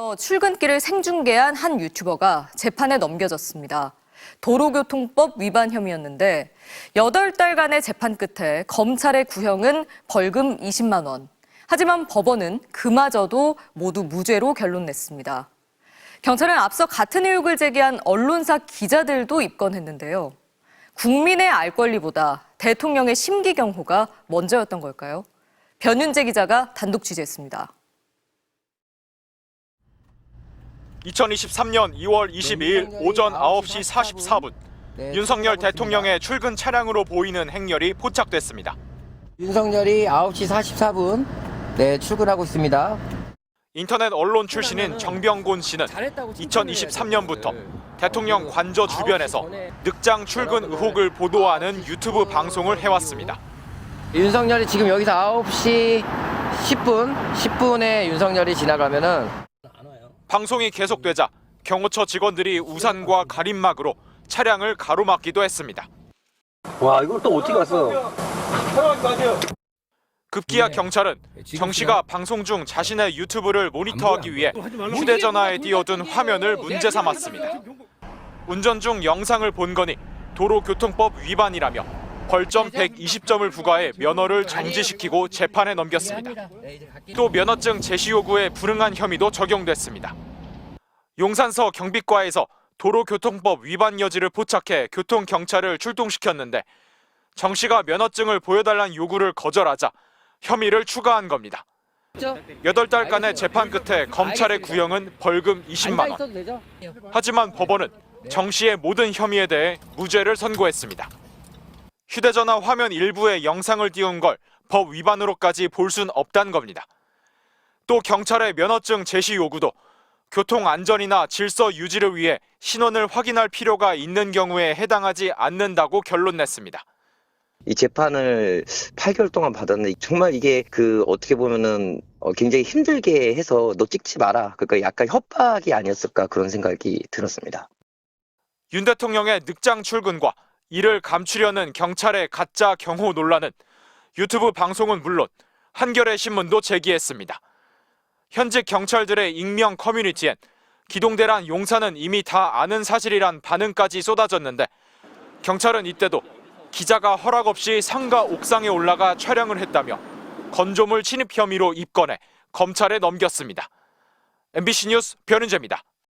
어, 출근길을 생중계한 한 유튜버가 재판에 넘겨졌습니다. 도로교통법 위반 혐의였는데 8달간의 재판 끝에 검찰의 구형은 벌금 20만 원. 하지만 법원은 그마저도 모두 무죄로 결론 냈습니다. 경찰은 앞서 같은 의혹을 제기한 언론사 기자들도 입건했는데요. 국민의 알 권리보다 대통령의 심기경호가 먼저였던 걸까요? 변윤재 기자가 단독 취재했습니다. 2023년 2월 22일 오전 9시 44분 윤석열 대통령의 출근 차량으로 보이는 행렬이 포착됐습니다. 윤석열이 9시 44분 네 출근하고 있습니다. 인터넷 언론 출신인 정병곤 씨는 2023년부터 대통령 관저 주변에서 늑장 출근 의혹을 보도하는 유튜브 방송을 해왔습니다. 윤석열이 지금 여기서 9시 10분 10분에 윤석열이 지나가면은 방송이 계속되자 경호처 직원들이 우산과 가림막으로 차량을 가로막기도 했습니다. 와 이걸 또 어떻게 갔어? 급기야 경찰은 정 씨가 방송 중 자신의 유튜브를 모니터하기 위해 휴대전화에 띄워둔 화면을 문제 삼았습니다. 운전 중 영상을 본 거니 도로교통법 위반이라며 벌점 120점을 부과해 면허를 정지시키고 재판에 넘겼습니다. 또 면허증 제시 요구에 불응한 혐의도 적용됐습니다. 용산서 경비과에서 도로교통법 위반 여지를 포착해 교통경찰을 출동시켰는데 정 씨가 면허증을 보여달라는 요구를 거절하자 혐의를 추가한 겁니다. 8달간의 재판 끝에 검찰의 구형은 벌금 20만 원. 하지만 법원은 정 씨의 모든 혐의에 대해 무죄를 선고했습니다. 휴대전화 화면 일부에 영상을 띄운 걸 법 위반으로까지 볼 순 없다는 겁니다. 또 경찰의 면허증 제시 요구도 교통 안전이나 질서 유지를 위해 신원을 확인할 필요가 있는 경우에 해당하지 않는다고 결론 냈습니다. 이 재판을 8개월 동안 받았는데 정말 이게 그 어떻게 보면은 어, 굉장히 힘들게 해서 너 찍지 마라. 그러니까 약간 협박이 아니었을까 그런 생각이 들었습니다. 윤 대통령의 늑장 출근과 이를 감추려는 경찰의 가짜 경호 논란은 유튜브 방송은 물론 한겨레 신문도 제기했습니다. 현직 경찰들의 익명 커뮤니티엔 기동대란 용사는 이미 다 아는 사실이란 반응까지 쏟아졌는데 경찰은 이때도 기자가 허락 없이 상가 옥상에 올라가 촬영을 했다며 건조물 침입 혐의로 입건해 검찰에 넘겼습니다. MBC 뉴스 변은재입니다.